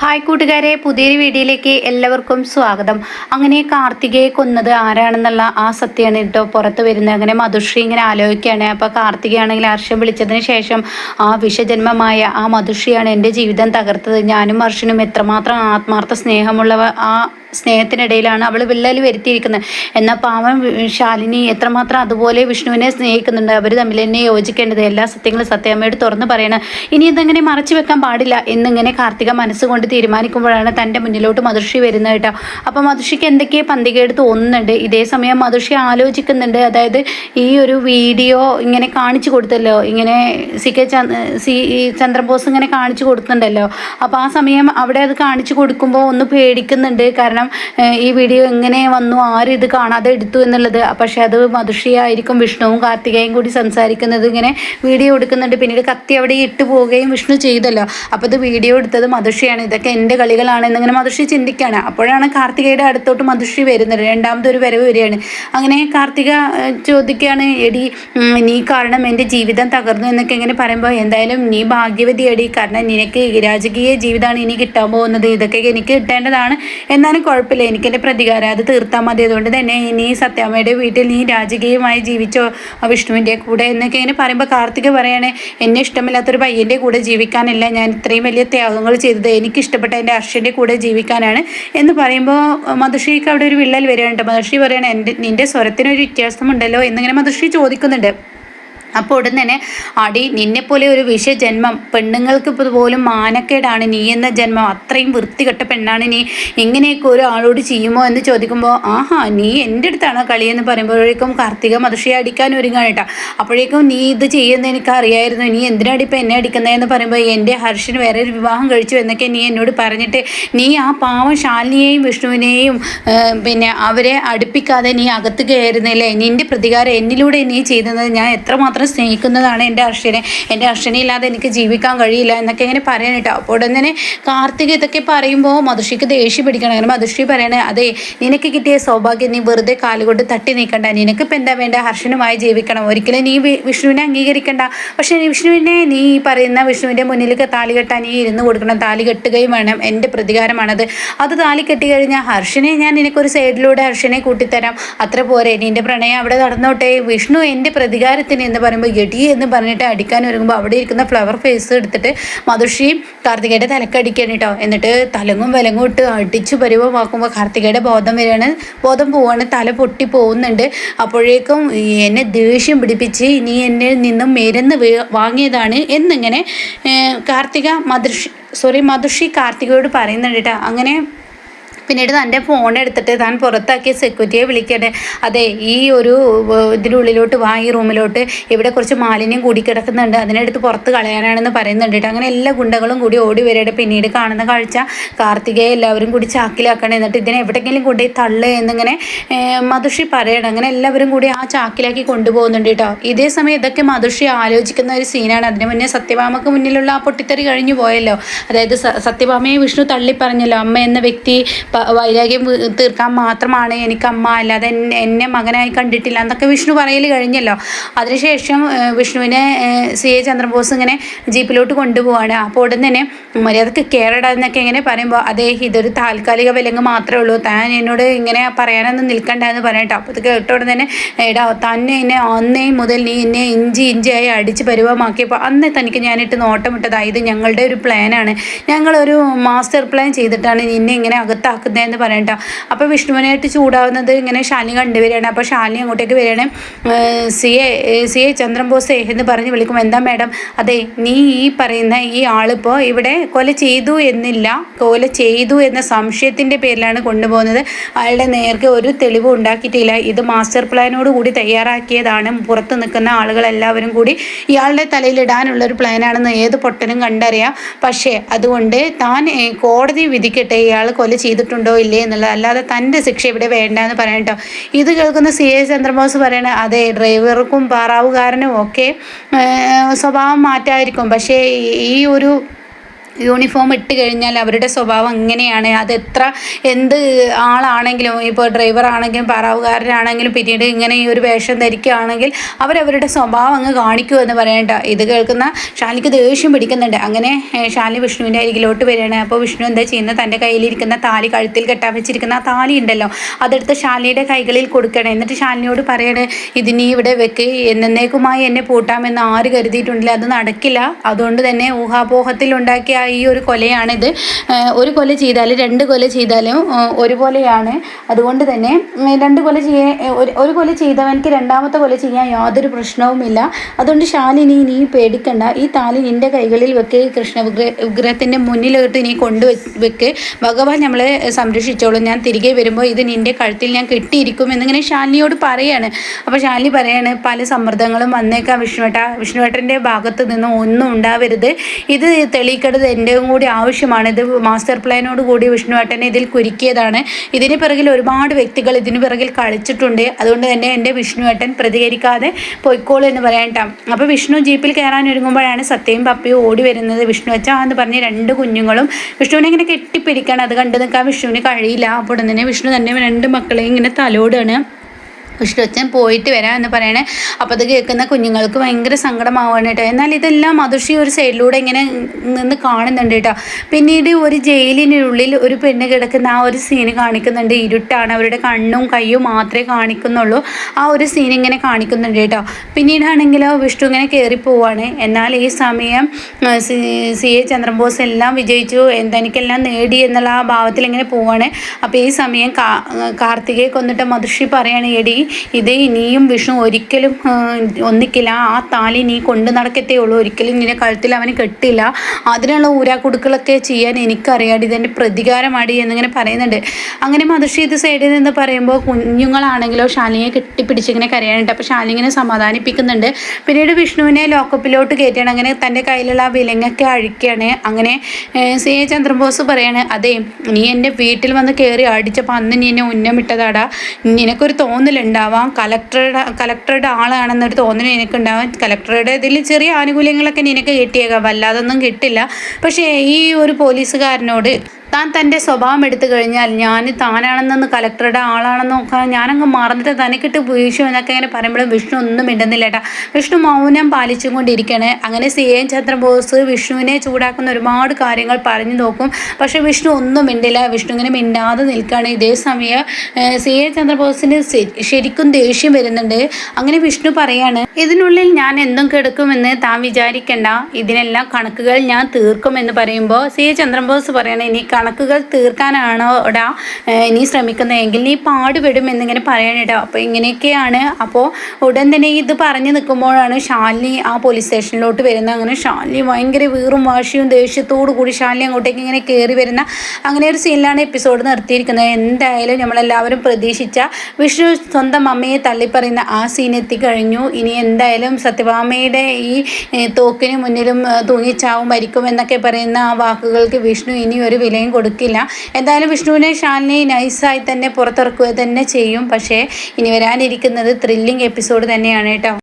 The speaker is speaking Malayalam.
ഹായ് കൂട്ടുകാരെ പുതിയൊരു വീഡിയോയിലേക്ക് എല്ലാവർക്കും സ്വാഗതം. അങ്ങനെ കാർത്തികയെ കൊന്നത് ആരാണെന്നുള്ള ആ സത്യമാണ് കേട്ടോ പുറത്ത് വരുന്നത്. അങ്ങനെ മധുശ്രീ ഇങ്ങനെ ആലോചിക്കുകയാണ്. അപ്പോൾ കാർത്തികയാണെങ്കിൽ ഹർഷം വിളിച്ചതിന് ശേഷം ആ വിഷജന്മമായ ആ മധുശ്രീയാണ് എന്റെ ജീവിതം തകർത്തത്. ഞാനും ഹർഷനും എത്രമാത്രം ആത്മാർത്ഥ സ്നേഹമുള്ളവ ആ സ്നേഹത്തിനിടയിലാണ് അവൾ വിള്ളൽ വരുത്തിയിരിക്കുന്നത്. എന്നാൽ പാവം ശാലിനി എത്രമാത്രം അതുപോലെ വിഷ്ണുവിനെ സ്നേഹിക്കുന്നുണ്ട്. അവർ തമ്മിൽ എന്നെ യോജിക്കേണ്ടത് എല്ലാ സത്യങ്ങളും സത്യാമ്മയോട് തുറന്ന് പറയണം. ഇനി ഇതങ്ങനെ മറച്ചു വെക്കാൻ പാടില്ല എന്നിങ്ങനെ കാർത്തിക മനസ്സുകൊണ്ട് തീരുമാനിക്കുമ്പോഴാണ് തന്റെ മുന്നിലോട്ട് മധുഷി വരുന്നത് കേട്ടോ. അപ്പോൾ മധുഷിക്ക് എന്തൊക്കെയോ പന്തികേട് തോന്നുന്നുണ്ട്. ഇതേ സമയം മധുഷി ആലോചിക്കുന്നുണ്ട്. അതായത് ഈ ഒരു വീഡിയോ ഇങ്ങനെ കാണിച്ചു കൊടുത്തല്ലോ. ഇങ്ങനെ സി കെ സി ചന്ദ്രബോസ് ഇങ്ങനെ കാണിച്ചു കൊടുക്കുന്നുണ്ടല്ലോ. അപ്പോൾ ആ സമയം അവിടെ അത് കാണിച്ചു കൊടുക്കുമ്പോൾ ഒന്ന് പേടിക്കുന്നുണ്ട്. കാരണം ഈ വീഡിയോ എങ്ങനെ വന്നു ആരും ഇത് കാണാതെ എടുത്തു എന്നുള്ളത്. പക്ഷേ അത് മധുഷിയായിരിക്കും വിഷ്ണുവും കാർത്തികയും കൂടി സംസാരിക്കുന്നത് ഇങ്ങനെ വീഡിയോ എടുക്കുന്നുണ്ട്. പിന്നീട് കത്തി അവിടെ ഇട്ട് പോവുകയും വിഷ്ണു ചെയ്തല്ലോ. അപ്പോൾ ഇത് വീഡിയോ എടുത്തത് മധുഷിയാണ്. ഇതൊക്കെ എന്റെ കളികളാണ് എന്നിങ്ങനെ മധുഷി ചിന്തിക്കുകയാണ് അപ്പോഴാണ് കാർത്തികയുടെ അടുത്തോട്ട് മധുഷി വരുന്നത്. രണ്ടാമതൊരു വരവ് വരികയാണ്. അങ്ങനെ കാർത്തിക ചോദിക്കുകയാണ് എടി നീ കാരണം എന്റെ ജീവിതം തകർന്നു എന്നൊക്കെ ഇങ്ങനെ പറയുമ്പോൾ എന്തായാലും നീ ഭാഗ്യവതി എടി കാരണം നിനക്ക് രാജകീയ ജീവിതമാണ് ഇനി കിട്ടാൻ പോകുന്നത്. ഇതൊക്കെ എനിക്ക് കിട്ടേണ്ടതാണ് എന്നാലും കുഴപ്പമില്ല. എനിക്കെന്റെ പ്രതികാരം അത് തീർത്താൽ മതി. അതുകൊണ്ട് തന്നെ ഇനി സത്യാമ്മയുടെ വീട്ടിൽ നീ രാജകീയമായി ജീവിച്ചോ വിഷ്ണുവിന്റെ കൂടെ എന്നൊക്കെ ഇങ്ങനെ പറയുമ്പോൾ കാർത്തിക പറയണേ എന്നെ ഇഷ്ടമില്ലാത്തൊരു പയ്യന്റെ കൂടെ ജീവിക്കാനല്ല ഞാൻ ഇത്രയും വലിയ ത്യാഗങ്ങൾ ചെയ്തത്. എനിക്ക് ഇഷ്ടപ്പെട്ട എന്റെ അർഷന്റെ കൂടെ ജീവിക്കാനാണ്. എന്ന് പറയുമ്പോൾ മധുശ്രീക്ക് അവിടെ ഒരു വിള്ളൽ വരികയുണ്ട് മധുഷി പറയണേ എന്റെ നിന്റെ സ്വരത്തിനൊരു വ്യത്യാസമുണ്ടല്ലോ എന്നിങ്ങനെ മധുഷി ചോദിക്കുന്നുണ്ട്. അപ്പോൾ ഉടൻ തന്നെ അടി നിന്നെപ്പോലെ ഒരു വിഷജന്മം പെണ്ണുങ്ങൾക്ക് പോലും മാനക്കേടാണ്. നീ എന്ന ജന്മം അത്രയും വൃത്തികെട്ട പെണ്ണാണ്. നീ ഇങ്ങനെയൊക്കെ ഒരാളോട് ചെയ്യുമോ? എന്ന് ചോദിക്കുമ്പോൾ ആഹാ നീ എന്റെ അടുത്താണോ കളിയെന്ന് പറയുമ്പോഴേക്കും കാർത്തിക മതർഷിയെ അടിക്കാൻ ഒരുങ്ങാണ് അപ്പോഴേക്കും നീ ഇത് ചെയ്യുന്ന എനിക്ക് അറിയായിരുന്നു. നീ എന്തിനാടി ഇപ്പം എന്നെ അടിക്കുന്നതെന്ന് പറയുമ്പോൾ എന്റെ ഹർഷന് വേറെ ഒരു വിവാഹം കഴിച്ചു എന്നൊക്കെ നീ എന്നോട് പറഞ്ഞിട്ട് നീ ആ പാവം ശാലിനിയെയും വിഷ്ണുവിനെയും പിന്നെ അവരെ അടുപ്പിക്കാതെ നീ അകത്ത് കയറുന്നില്ലേ നിന്റെ പ്രതികാരം എന്നിലൂടെ നീ ചെയ്യുന്നത് ഞാൻ എത്രമാത്രം മാത്രം സ്നേഹിക്കുന്നതാണ് എന്റെ അർഷനെ. എന്റെ അർഷനെ ഇല്ലാതെ എനിക്ക് ജീവിക്കാൻ കഴിയില്ല എന്നൊക്കെ ഇങ്ങനെ പറയാൻ കേട്ടോ. അപ്പോൾ ഉടനെ കാർത്തിക ഇതൊക്കെ പറയുമ്പോൾ മധുഷിക്ക് ദേഷ്യം പിടിക്കണം. അങ്ങനെ മധുഷി പറയണേ അതെ നിനക്ക് കിട്ടിയ സൗഭാഗ്യം നീ വെറുതെ കാലുകൊണ്ട് തട്ടി നീക്കണ്ട. നിനക്കിപ്പോൾ എന്താ വേണ്ട? ഹർഷനുമായി ജീവിക്കണം. ഒരിക്കലും നീ വിഷ്ണുവിനെ അംഗീകരിക്കണ്ട. പക്ഷേ വിഷ്ണുവിനെ നീ പറയുന്ന വിഷ്ണുവിന്റെ മുന്നിലേക്ക് താലി കെട്ടാൻ നീ ഇരുന്ന് കൊടുക്കണം. താലി കെട്ടുകയും വേണം. എന്റെ പ്രതികാരമാണത്. അത് താലി കെട്ടി കഴിഞ്ഞാൽ ഹർഷനെ ഞാൻ നിനക്കൊരു സൈഡിലൂടെ ഹർഷനെ കൂട്ടിത്തരാം. അത്ര പോരെ. നിന്റെ പ്രണയം അവിടെ നടന്നോട്ടെ. വിഷ്ണു എന്റെ പ്രതികാരത്തിന് എന്ന് പറയുമ്പോൾ എടി എന്ന് പറഞ്ഞിട്ട് അടിക്കാൻ ഒരുങ്ങുമ്പോൾ അവിടെ ഇരിക്കുന്ന ഫ്ലവർ ഫേസ് എടുത്തിട്ട് മധുഷിയും കാർത്തികയുടെ തലക്കടിക്കാണ് കേട്ടോ എന്നിട്ട് തലങ്ങും വിലങ്ങും ഇട്ട് അടിച്ച് പരിവമാക്കുമ്പോൾ കാർത്തികയുടെ ബോധം വരികയാണ്. ബോധം പോവാണ്. തല പൊട്ടി പോകുന്നുണ്ട്. അപ്പോഴേക്കും എന്നെ ദേഷ്യം പിടിപ്പിച്ച് നീ എന്നിൽ നിന്നും മരുന്ന് വാങ്ങിയതാണ് എന്നിങ്ങനെ കാർത്തിക മധുഷി സോറി മധുഷി കാർത്തികയോട് പറയുന്നുണ്ട് കേട്ടോ. അങ്ങനെ പിന്നീട് തന്റെ ഫോൺ എടുത്തിട്ട് താൻ പുറത്താക്കിയ സെക്യൂരിറ്റിയെ വിളിക്കട്ടെ. അതെ ഈ ഒരു ഇതിനുള്ളിലോട്ട് വാ ഈ റൂമിലോട്ട്. ഇവിടെ കുറച്ച് മാലിന്യം കൂടി കിടക്കുന്നുണ്ട്. അതിനെടുത്ത് പുറത്ത് കളയാനാണെന്ന് പറയുന്നുണ്ട് അങ്ങനെ എല്ലാ ഗുണ്ടകളും കൂടി ഓടി വരട്ടെ പിന്നീട് കാണുന്ന കാഴ്ച കാർത്തികയെ എല്ലാവരും കൂടി ചാക്കിലാക്കണം. എന്നിട്ട് ഇതിനെ എവിടെയെങ്കിലും കൊണ്ടുപോയി തള്ളു എന്നിങ്ങനെ മധുഷി പറയണം. അങ്ങനെ എല്ലാവരും കൂടി ആ ചാക്കിലാക്കി കൊണ്ടുപോകുന്നുണ്ട് കേട്ടോ. ഇതേ സമയം ഇതൊക്കെ മധുഷി ആലോചിക്കുന്ന ഒരു സീനാണ് അതിന് മുന്നേ സത്യഭാമക്ക് മുന്നിലുള്ള ആ പൊട്ടിത്തെറി കഴിഞ്ഞു പോയല്ലോ. അതായത് സത്യഭാമയെ വിഷ്ണു തള്ളി പറഞ്ഞല്ലോ അമ്മ എന്ന വ്യക്തി വൈരാഗ്യം തീർക്കാൻ മാത്രമാണ് എനിക്ക് അമ്മ അല്ലാതെ എന്നെ മകനായി കണ്ടിട്ടില്ല എന്നൊക്കെ വിഷ്ണു പറയൽ കഴിഞ്ഞല്ലോ. അതിനുശേഷം വിഷ്ണുവിനെ സി എ ചന്ദ്രബോസ് ഇങ്ങനെ ജീപ്പിലോട്ട് കൊണ്ടുപോവാണ്. അപ്പോൾ ഉടൻ തന്നെ മര്യാദയ്ക്ക് കയറടാ എന്നൊക്കെ ഇങ്ങനെ പറയുമ്പോൾ അതേ ഇതൊരു താൽക്കാലിക വിലങ്ങ് മാത്രമേ ഉള്ളൂ. താൻ എന്നോട് ഇങ്ങനെ പറയാനൊന്നും നിൽക്കണ്ട എന്ന് പറയട്ടോ. അപ്പോൾ ഇത് കേട്ട ഉടൻ തന്നെ എടാ തന്നെ എന്നെ അന്നേ മുതൽ നീ എന്നെ ഇഞ്ചി ഇഞ്ചിയായി അടിച്ച് പരുവമാക്കിയപ്പോൾ അന്നേ തനിക്ക് ഞാനിട്ട് നോട്ടമിട്ടതാ. ഇത് ഞങ്ങളുടെ ഒരു പ്ലാനാണ് ഞങ്ങളൊരു മാസ്റ്റർ പ്ലാൻ ചെയ്തിട്ടാണ് നിന്നെ ഇങ്ങനെ അകത്താക്കുന്നത് നടക്കുന്നതെന്ന് പറയണ്ട അപ്പോൾ വിഷ്ണുവിനായിട്ട് ചൂടാവുന്നത് ഇങ്ങനെ ശാലിനി കണ്ടുവരികയാണ് അപ്പോൾ ശാലിനി അങ്ങോട്ടേക്ക് വരികയാണ്. സി എ സി എ ചന്ദ്രംബോസേ എന്ന് പറഞ്ഞ് വിളിക്കും എന്താ മാഡം? അതെ നീ ഈ പറയുന്ന ഈ ആളിപ്പോൾ ഇവിടെ കൊല ചെയ്തു എന്നില്ല. കൊല ചെയ്തു എന്ന സംശയത്തിന്റെ പേരിലാണ് കൊണ്ടുപോകുന്നത്. അയാളുടെ നേർക്ക് ഒരു തെളിവ് ഉണ്ടാക്കിയിട്ടില്ല. ഇത് മാസ്റ്റർ പ്ലാനോട് കൂടി തയ്യാറാക്കിയതാണ്. പുറത്ത് നിൽക്കുന്ന ആളുകളെല്ലാവരും കൂടി ഇയാളുടെ തലയിലിടാനുള്ളൊരു പ്ലാനാണെന്ന് ഏത് പൊട്ടനും കണ്ടറിയാം. പക്ഷേ അതുകൊണ്ട് താൻ കോടതി വിധിക്കട്ടെ ഇയാൾ കൊല ചെയ്തിട്ടുണ്ട് ചെയ്തിട്ടുണ്ടോ ഇല്ലേ എന്നുള്ളത്. അല്ലാതെ തന്റെ ശിക്ഷ ഇവിടെ വേണ്ട എന്ന് പറയണം കേട്ടോ. ഇത് കേൾക്കുന്ന സി എ ചന്ദ്രബോസ് പറയണ അതെ ഡ്രൈവർക്കും പാറാവുകാരനും ഒക്കെ സ്വഭാവം മാറ്റായിരിക്കും. പക്ഷേ ഈ ഒരു യൂണിഫോം ഇട്ട് കഴിഞ്ഞാൽ അവരുടെ സ്വഭാവം എങ്ങനെയാണ്? അത് എത്ര എന്ത് ആളാണെങ്കിലും ഇപ്പോൾ ഡ്രൈവർ ആണെങ്കിലും പറവുകാരനാണെങ്കിലും പിന്നീട് ഇങ്ങനെ ഈ ഒരു വേഷം ധരിക്കുകയാണെങ്കിൽ അവരവരുടെ സ്വഭാവം അങ്ങ് കാണിക്കൂ എന്ന് പറയണ്ട. ഇത് കേൾക്കുന്ന ഷാലിക്ക് ദേഷ്യം പിടിക്കുന്നുണ്ട്. അങ്ങനെ ഷാലി വിഷ്ണുവിന്റെ അരികിലോട്ട് വരികയാണ്. അപ്പോൾ വിഷ്ണു എന്താ ചെയ്യുന്നത് തന്റെ കയ്യിലിരിക്കുന്ന താലി കഴുത്തിൽ കെട്ടാൻ വെച്ചിരിക്കുന്ന ആ താലി ഉണ്ടല്ലോ അതെടുത്ത് ഷാലിയുടെ കൈകളിൽ കൊടുക്കണം എന്നിട്ട് ഷാലിനിയോട് പറയണേ ഇതിനി ഇവിടെ വെക്ക്. എന്നേക്കുമായി എന്നെ പൂട്ടാമെന്ന് ആര് കരുതിയിട്ടുണ്ടെങ്കിൽ അത് നടക്കില്ല. അതുകൊണ്ട് തന്നെ ഊഹാപോഹത്തിൽ ഉണ്ടാക്കിയ ഈ ഒരു കൊലയാണിത് ഒരു കൊല ചെയ്താൽ രണ്ട് കൊല ചെയ്താലും ഒരുപോലെയാണ്. അതുകൊണ്ട് തന്നെ രണ്ട് കൊല ചെയ്യാൻ ഒരു കൊല ചെയ്തവനക്ക് രണ്ടാമത്തെ കൊല ചെയ്യാൻ യാതൊരു പ്രശ്നവുമില്ല. അതുകൊണ്ട് ശാലിനി നീ പേടിക്കണ്ട. ഈ താലി നിന്റെ കൈകളിൽ വെക്ക് കൃഷ്ണ വിഗ്രഹ വിഗ്രഹത്തിന്റെ മുന്നിലോട്ട് നീ കൊണ്ടു വെക്ക്. ഭഗവാൻ നമ്മളെ സംരക്ഷിച്ചോളും. ഞാൻ തിരികെ വരുമ്പോൾ ഇത് നിന്റെ കഴുത്തിൽ ഞാൻ കിട്ടിയിരിക്കും എന്നിങ്ങനെ ശാലിനിയോട് പറയാണ്. അപ്പോൾ ശാലിനി പറയാണ് പല സമ്മർദ്ദങ്ങളും വന്നേക്കാം വിഷ്ണുവേട്ട. വിഷ്ണുവേട്ടന്റെ ഭാഗത്ത് നിന്ന് ഒന്നും ഉണ്ടാവരുത്. ഇത് തെളിയിക്കേണ്ടത് എന്റെയും കൂടി ആവശ്യമാണ്. ഇത് മാസ്റ്റർ പ്ലാനോട് കൂടി വിഷ്ണുവേട്ടനെ ഇതിൽ കുരുക്കിയതാണ്. ഇതിന് പിറകിൽ ഒരുപാട് വ്യക്തികൾ ഇതിന് പിറകിൽ കളിച്ചിട്ടുണ്ട്. അതുകൊണ്ട് തന്നെ എന്റെ വിഷ്ണുവേട്ടൻ പ്രതികരിക്കാതെ പൊയ്ക്കോളൂ എന്ന് പറയണ്ട അപ്പോൾ വിഷ്ണു ജീപ്പിൽ കയറാൻ ഒരുങ്ങുമ്പോഴാണ് സത്യയും പപ്പയും ഓടി വരുന്നത്. വിഷ്ണു അച്ഛാ എന്ന് പറഞ്ഞ് രണ്ട് കുഞ്ഞുങ്ങളും വിഷ്ണുവിനെ ഇങ്ങനെ കെട്ടിപ്പിടിക്കണം. അത് കണ്ടു നിൽക്കാൻ വിഷ്ണുവിന് കഴിയില്ല. അപ്പോൾ തന്നെ വിഷ്ണു തന്നെ രണ്ട് മക്കളെയും ഇങ്ങനെ തലോടുകയാണ് വിഷ്ണുവച്ചൻ പോയിട്ട് വരാം എന്ന് പറയണേ. അപ്പോൾ അത് കേൾക്കുന്ന കുഞ്ഞുങ്ങൾക്ക് ഭയങ്കര സങ്കടമാവുകയാണ് കേട്ടോ. എന്നാൽ ഇതെല്ലാം മധുഷി ഒരു സൈഡിലൂടെ ഇങ്ങനെ നിന്ന് കാണുന്നുണ്ട് കേട്ടോ. പിന്നീട് ഒരു ജയിലിനുള്ളിൽ ഒരു പെണ്ണ് കിടക്കുന്ന ആ ഒരു സീന് കാണിക്കുന്നുണ്ട്. ഇരുട്ടാണ്. അവരുടെ കണ്ണും കയ്യും മാത്രമേ കാണിക്കുന്നുള്ളൂ. ആ ഒരു സീൻ ഇങ്ങനെ കാണിക്കുന്നുണ്ട് കേട്ടോ. പിന്നീടാണെങ്കിലോ വിഷ്ണു ഇങ്ങനെ കയറി പോവാണ്. എന്നാൽ ഈ സമയം സി എ ചന്ദ്രബോസ് എല്ലാം വിജയിച്ചു. എന്തെനിക്കെല്ലാം നേടി എന്നുള്ള ആ ഭാവത്തിൽ ഇങ്ങനെ പോവാണ്. അപ്പോൾ ഈ സമയം കാർത്തികയെ കൊന്നിട്ട് മധുഷി പറയാണ് എടി ഇത് ഇനിയും വിഷ്ണു ഒരിക്കലും ഒന്നിക്കില്ല ആ താലി നീ കൊണ്ടു നടക്കത്തേ ഉള്ളൂ. ഒരിക്കലും നിന്റെ കഴുത്തിൽ അവന് കെട്ടില്ല. അതിനുള്ള ഊരാക്കുടുക്കളൊക്കെ ചെയ്യാൻ എനിക്കറിയാം ഇതെന്റെ പ്രതികാരമാടി എന്നിങ്ങനെ പറയുന്നുണ്ട്. അങ്ങനെ മധുഷി ഇത് സൈഡിൽ നിന്ന് പറയുമ്പോൾ കുഞ്ഞുങ്ങളാണെങ്കിലോ ശാലിനിയെ കെട്ടിപ്പിടിച്ചിങ്ങനെ കരയാനുണ്ട്. അപ്പോൾ ശാലിങ്ങനെ സമാധാനിപ്പിക്കുന്നുണ്ട്. പിന്നീട് വിഷ്ണുവിനെ ലോക്കപ്പിലോട്ട് കയറ്റിയാണ് അങ്ങനെ തന്റെ കയ്യിലുള്ള ആ വിലങ്ങൊക്കെ അഴിക്കുകയാണ്. അങ്ങനെ സി എ ചന്ദ്രബോസ് പറയാണ് അതെ നീ എന്റെ വീട്ടിൽ വന്ന് കയറി അടിച്ചപ്പോൾ അന്ന് നീ എന്നെ ഉന്നമിട്ടതാടാ. നിനക്കൊരു തോന്നലുണ്ട്? ഉണ്ടാവാം. കലക്ടറുടെ കലക്ടറുടെ ആളാണെന്നൊരു തോന്നൽ എനിക്കുണ്ടാവാം. കലക്ടറുടെ ഇതിൽ ചെറിയ ആനുകൂല്യങ്ങളൊക്കെ നിനക്ക് കിട്ടിയേക്കാം. വല്ലാതൊന്നും കിട്ടില്ല. പക്ഷേ ഈ ഒരു പോലീസുകാരനോട് താൻ തന്റെ സ്വഭാവം എടുത്തു കഴിഞ്ഞാൽ ഞാൻ താനാണെന്നൊന്ന് കലക്ടറുടെ ആളാണെന്ന് ഞാനങ്ങ് മറന്നിട്ട് തനിക്കിട്ട് വീഴ്ച എന്നൊക്കെ ഇങ്ങനെ പറയുമ്പോഴും വിഷ്ണു ഒന്നും മിണ്ടുന്നില്ല കേട്ടാ. വിഷ്ണു മൗനം പാലിച്ചും കൊണ്ടിരിക്കണേ അങ്ങനെ സി എൻ ചന്ദ്രബോസ് വിഷ്ണുവിനെ ചൂടാക്കുന്ന ഒരുപാട് കാര്യങ്ങൾ പറഞ്ഞു നോക്കും. പക്ഷേ വിഷ്ണു ഒന്നും മിണ്ടില്ല. വിഷ്ണു ഇങ്ങനെ മിണ്ടാതെ നിൽക്കുകയാണ്. ഇതേ സമയം സി എൻ ചന്ദ്രബോസിന് ശരിക്കും ദേഷ്യം വരുന്നുണ്ട്. അങ്ങനെ വിഷ്ണു പറയാണ് ഇതിനുള്ളിൽ ഞാൻ എന്തും കെടുക്കുമെന്ന് താൻ വിചാരിക്കണ്ട. ഇതിനെല്ലാം കണക്കുകൾ ഞാൻ തീർക്കുമെന്ന് പറയുമ്പോൾ സി എ ചന്ദ്രബോസ് പറയണേ ഇനി കണക്കുകൾ തീർക്കാനാണോ ഇടാ നീ ശ്രമിക്കുന്നതെങ്കിൽ നീ പാടുപെടും എന്നിങ്ങനെ പറയണിട അപ്പോൾ ഇങ്ങനെയൊക്കെയാണ്. അപ്പോൾ ഉടൻ തന്നെ ഇത് പറഞ്ഞു നിൽക്കുമ്പോഴാണ് ഷാലിനി ആ പോലീസ് സ്റ്റേഷനിലോട്ട് വരുന്നത്. അങ്ങനെ ഷാലിനി ഭയങ്കര വീറും വാശിയും ദേഷ്യത്തോടു കൂടി ഷാലിനി അങ്ങോട്ടേക്ക് ഇങ്ങനെ കയറി വരുന്ന അങ്ങനെ ഒരു സീനിലാണ് എപ്പിസോഡ് നിർത്തിയിരിക്കുന്നത്. എന്തായാലും നമ്മളെല്ലാവരും പ്രതീക്ഷിച്ച വിഷ്ണു സ്വന്തം അമ്മയെ തള്ളിപ്പറയുന്ന ആ സീൻ എത്തിക്കഴിഞ്ഞു. ഇനി എന്തായാലും സത്യഭാമയുടെ ഈ തോക്കിന് മുന്നിലും തൂങ്ങിച്ചാവും മരിക്കും എന്നൊക്കെ പറയുന്ന ആ വാക്കുകൾക്ക് വിഷ്ണു ഇനി ഒരു വിലയും സമയം കൊടുക്കില്ല. എന്തായാലും വിഷ്ണുവിനെ ഷാലിനി നൈസായി തന്നെ പുറത്തിറക്കുക തന്നെ ചെയ്യും. പക്ഷേ ഇനി വരാനിരിക്കുന്നത് ത്രില്ലിംഗ് എപ്പിസോഡ് തന്നെയാണ് കേട്ടോ.